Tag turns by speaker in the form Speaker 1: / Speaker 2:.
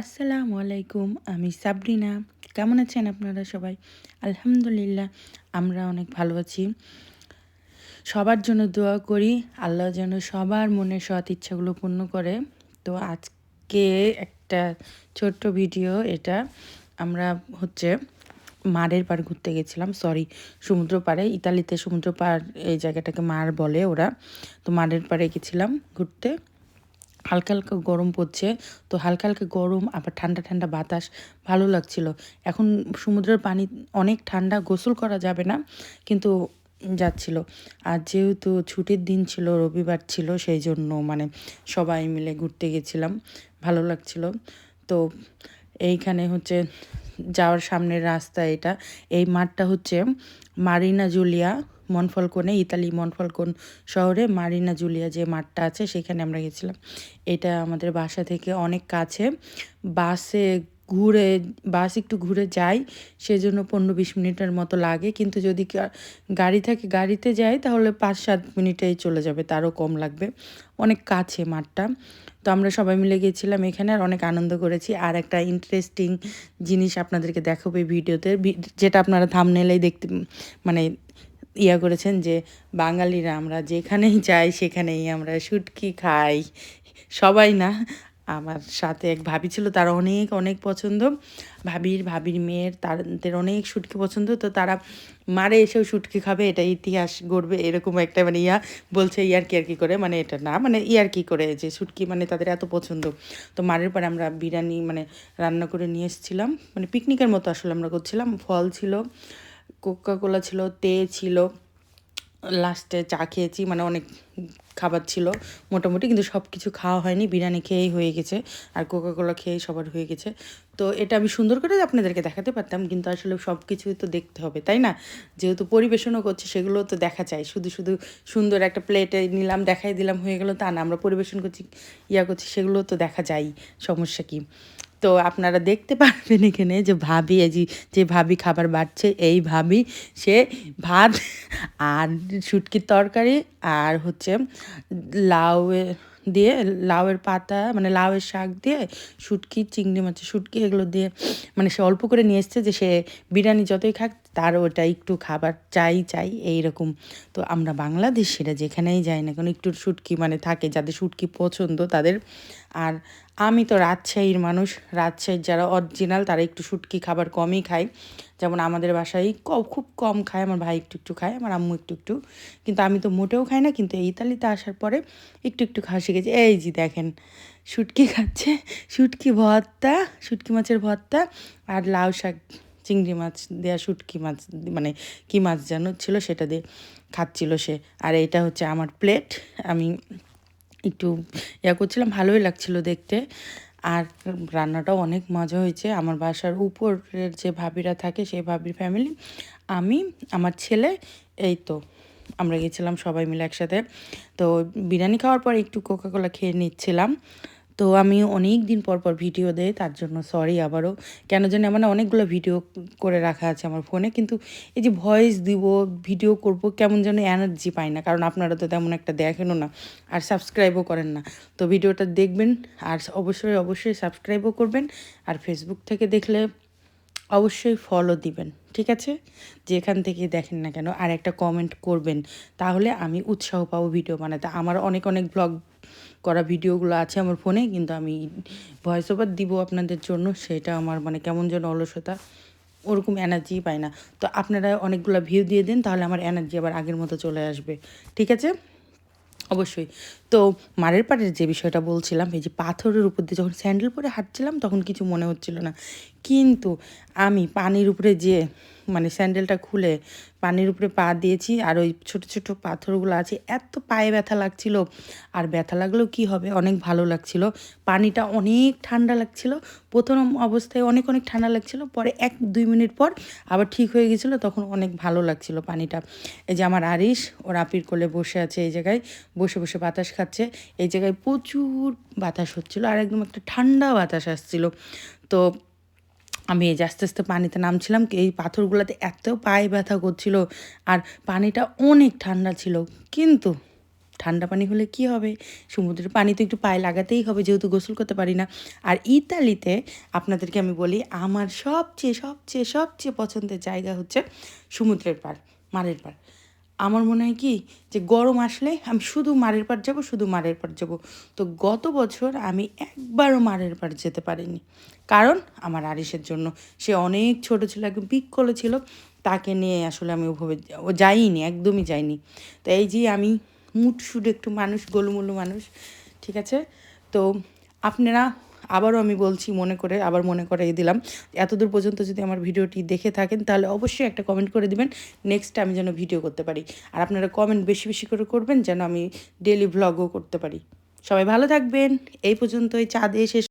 Speaker 1: আসসালামু আলাইকুম, আমি সাবরিনা। কেমন আছেন আপনারা সবাই? আলহামদুলিল্লাহ, আমরা অনেক ভালো আছি। সবার জন্য দোয়া করি, আল্লাহ যেন সবার মনের সৎ ইচ্ছাগুলো পূর্ণ করে। তো আজকে একটা ছোট্ট ভিডিও, এটা আমরা হচ্ছে মারের পাড় ঘুরতে গেছিলাম, সরি সমুদ্র পাড়ে ইতালিতে সমুদ্র পাড় এই জায়গাটাকে মার বলে ওরা। তো মারের পাড়ে গেছিলাম ঘুরতে। হালকা হালকা গরম পড়ছে। তো হালকা হালকা গরম, আবার ঠান্ডা ঠান্ডা বাতাস, ভালো লাগছিল। এখন সমুদ্রের পানি অনেক ঠান্ডা, গোসল করা যাবে না, কিন্তু যাচ্ছিল। আর যেহেতু ছুটির দিন ছিল, রবিবার ছিল, সেই জন্য মানে সবাই মিলে ঘুরতে গেছিলাম, ভালো লাগছিল। তো এইখানে হচ্ছে যাওয়ার সামনের রাস্তা এটা। এই মাঠটা হচ্ছে মারিনা জুলিয়া মনফলকোনে, ইতালি মনফলকোন শহরে মারিনা জুলিয়া যে মাঠটা আছে সেখানে আমরা গেছিলাম। এটা আমাদের বাসা থেকে অনেক কাছে। বাসে ঘুরে, বাস একটু ঘুরে যাই, সেজন্য পনেরো বিশ মিনিটের মতো লাগে। কিন্তু যদি গাড়ি থাকে, গাড়িতে যাই, তাহলে পাঁচ সাত মিনিটেই চলে যাবে, তারও কম লাগবে। অনেক কাছে মাঠটা। তো আমরা সবাই মিলে গিয়েছিলাম এখানে আর অনেক আনন্দ করেছি। আর একটা ইন্টারেস্টিং জিনিস আপনাদেরকে দেখাবো এই ভিডিওতে। যেটা আপনারা থামনেলেই দেখতে মানে ইয়া করেছেন যে, বাঙালিরা আমরা যেখানেই যাই সেখানেই আমরা শুটকি খাই। সবাই না, আমার সাথে এক ভাবি ছিল, তার অনেক অনেক পছন্দ। ভাবির ভাবির মেয়ের তাদের অনেক শুটকি পছন্দ, তো তারা মারে এসেও শুটকি খাবে, এটা ইতিহাস গড়বে, এরকম একটা মানে ইয়া বলছে ইয়ার কি আর কি করে মানে এটা না মানে ইয়ার কি করে যে শুটকি মানে তাদের এত পছন্দ। তো মারের পরে আমরা বিরিয়ানি মানে রান্না করে নিয়ে এসেছিলাম মানে পিকনিকের মতো আসলে আমরা করছিলাম, ফল ছিল। কোকা কোলা ছিল তে ছিল লাস্টে চা খেয়েছি মানে অনেক খাবার ছিল মোটামুটি, কিন্তু সব কিছু খাওয়া হয়নি, বিরিয়ানি খেয়েই হয়ে গেছে, আর কোকাকোলা খেয়েই সবার হয়ে গেছে। তো এটা আমি সুন্দর করে আপনাদেরকে দেখাতে পারতাম, কিন্তু আসলে সব কিছুই তো দেখতে হবে, তাই না? যেহেতু পরিবেশনও করছে সেগুলো তো দেখা চাই। শুধু শুধু সুন্দর একটা প্লেটে নিলাম, দেখাই দিলাম, হয়ে গেলো তা না। আমরা পরিবেশন করছি, ইয়া করছি সেগুলো তো দেখা যায় সমস্যা কী? তো আপনারা দেখতে পারবেন এখানে যে ভাবি, এই যে ভাবি খাবার বাড়ছে, এই ভাবি, সে ভাত আর শুটকির তরকারি আর হচ্ছে লাউ দিয়ে, লাউয়ের পাতা মানে লাউয়ের শাক দিয়ে, শুটকি, চিংড়ি মাছের শুটকি, এগুলো দিয়ে মানে সে অল্প করে নিয়ে এসছে যে সে বিরিয়ানি যতই খাক তার ওটা একটু খাবার চাই চাই এই রকম তো আমরা বাংলাদেশিরা যেখানেই যাই না কারণ একটু শুটকি মানে থাকে, যাদের শুটকি পছন্দ তাদের। আর আমি তো রাজশাহীর মানুষ, রাজশাহীর যারা অরিজিনাল তারা একটু শুটকি খাবার কমই খায়। যেমন আমাদের বাসায় ক, খুব কম খায়, আমার ভাই একটু একটু খায়, আমার আম্মু একটু একটু। কিন্তু আমি তো মোটেও খাই না, কিন্তু ইতালিতে আসার পরে একটু একটু খাওয়া শিখেছি এই জি দেখেন, শুটকি খাচ্ছে, শুটকি ভর্তা, শুটকি মাছের ভর্তা আর লাউ শাক। চিংড়ি মাছ দেওয়া শুটকি মাছ মানে কী মাছ যেন ছিল সেটা দিয়ে খাচ্ছিল সে। আর এটা হচ্ছে আমার প্লেট। আমি একটু ইয়া করছিলাম, ভালোই লাগছিল দেখতে। আর রান্নাটাও অনেক মজা হয়েছে। আমার বাসার উপরের যে ভাবিরা থাকে, সেই ভাবির ফ্যামিলি আমি, আমার ছেলে, এই তো, আমরা গেছিলাম সবাই মিলে একসাথে। তো বিরিয়ানি খাওয়ার পর একটু কোকাকোলা খেয়ে নিচ্ছিলাম। তো আমি অনেক দিন পর পর ভিডিও দেয় তার জন্য সরি আবারও। কেন জানি আমার অনেকগুলো ভিডিও করে রাখা আছে আমার ফোনে কিন্তু এই যে ভয়েস দিব ভিডিও করব, কেমন যেন এনার্জি পাই না। কারণ আপনারা তো তেমন একটা দেখেনও না আর সাবস্ক্রাইবও করেন না। তো ভিডিওটা দেখবেন আর অবশ্যই অবশ্যই সাবস্ক্রাইবও করবেন আর ফেসবুক থেকে দেখলে অবশ্যই ফলো দিবেন, ঠিক আছে? যেখান থেকে দেখেন না কেন আর একটা কমেন্ট করবেন, তাহলে আমি উৎসাহ পাবো ভিডিও বানাতে। আমার অনেক অনেক ব্লগ করা ভিডিওগুলো আছে আমার ফোনে, কিন্তু আমি ভয়েস ওভার দিব আপনাদের জন্য। সেটা আমার মানে কেমন যেন অলসতা, ওরকম এনার্জি পাই না। তো আপনারা অনেকগুলো ভিউ দিয়ে দিন, তাহলে আমার এনার্জি আবার আগের মতো চলে আসবে। ঠিক আছে? অবশ্যই। তো মারের পাড়ের যে বিষয়টা বলছিলাম, এই যে পাথরের উপর দিয়ে যখন স্যান্ডেল পরে হাঁটছিলাম, তখন কিছু মনে হচ্ছিল না। কিন্তু আমি পানির উপরে যে মানে স্যান্ডেলটা খুলে পানির উপরে পা দিয়েছি আর ওই ছোটো ছোটো পাথরগুলো আছে, এত পায়ে ব্যথা লাগছিল। আর ব্যথা লাগলেও কি হবে? অনেক ভালো লাগছিল। পানিটা অনেক ঠান্ডা লাগছিল। প্রথম অবস্থায় অনেক অনেক ঠান্ডা লাগছিল, পরে এক দুই মিনিট পর আবার ঠিক হয়ে গেছিল, তখন অনেক ভালো লাগছিল পানিটা। এই যে আমার আরিস ওর আপির কোলে বসে আছে এই জায়গায়, বসে বসে বাতাস খাচ্ছে। এই জায়গায় প্রচুর বাতাস হচ্ছিল আর একদম একটা ঠান্ডা বাতাস আসছিল। তো আমি এই আস্তে আস্তে পানিতে নামছিলাম, এই পাথরগুলোতে এত পায়ে ব্যথা করছিল আর পানিটা অনেক ঠান্ডা ছিল। কিন্তু ঠান্ডা পানি হলে কি হবে? সমুদ্রের পানি তো একটু পায়ে লাগাতেই হবে যেহেতু গোসল করতে পারি না। আর ইতালিতে আপনাদেরকে আমি বলি, আমার সবচেয়ে সবচেয়ে সবচেয়ে পছন্দের জায়গা হচ্ছে সমুদ্রের পাড়, মারের পাড়। আমার মনে হয় কি যে গরম আসলে আমি শুধু মারের পাড় যাব, শুধু মারের পাড় যাব। তো গত বছর আমি একবারও মারের পাড় যেতে পারিনি। কারণ আমার আরিসের জন্য। সে অনেক ছোট ছিল, একদম পিককলে ছিল। তাকে নিয়ে আসলে আমি ওভাবে ও যাইনি, একদমই যাইনি। তো এই যে আমি মুটসুট একটু মানুষ, গোলুমুলু মানুষ, ঠিক আছে? তো আপনারা আবারও আমি বলছি মনে করে, আবার মনে করাই দিলাম। এতদূর পর্যন্ত যদি আমার ভিডিওটি দেখে থাকেন, তাহলে অবশ্যই একটা কমেন্ট করে দিবেন। নেক্সট আমি যেন ভিডিও করতে পারি। আর আপনারা কমেন্ট বেশি বেশি করে করবেন, যেন আমি ডেলি ভ্লগও করতে পারি। সবাই ভালো থাকবেন। এই পর্যন্তই চাঁদে শেষ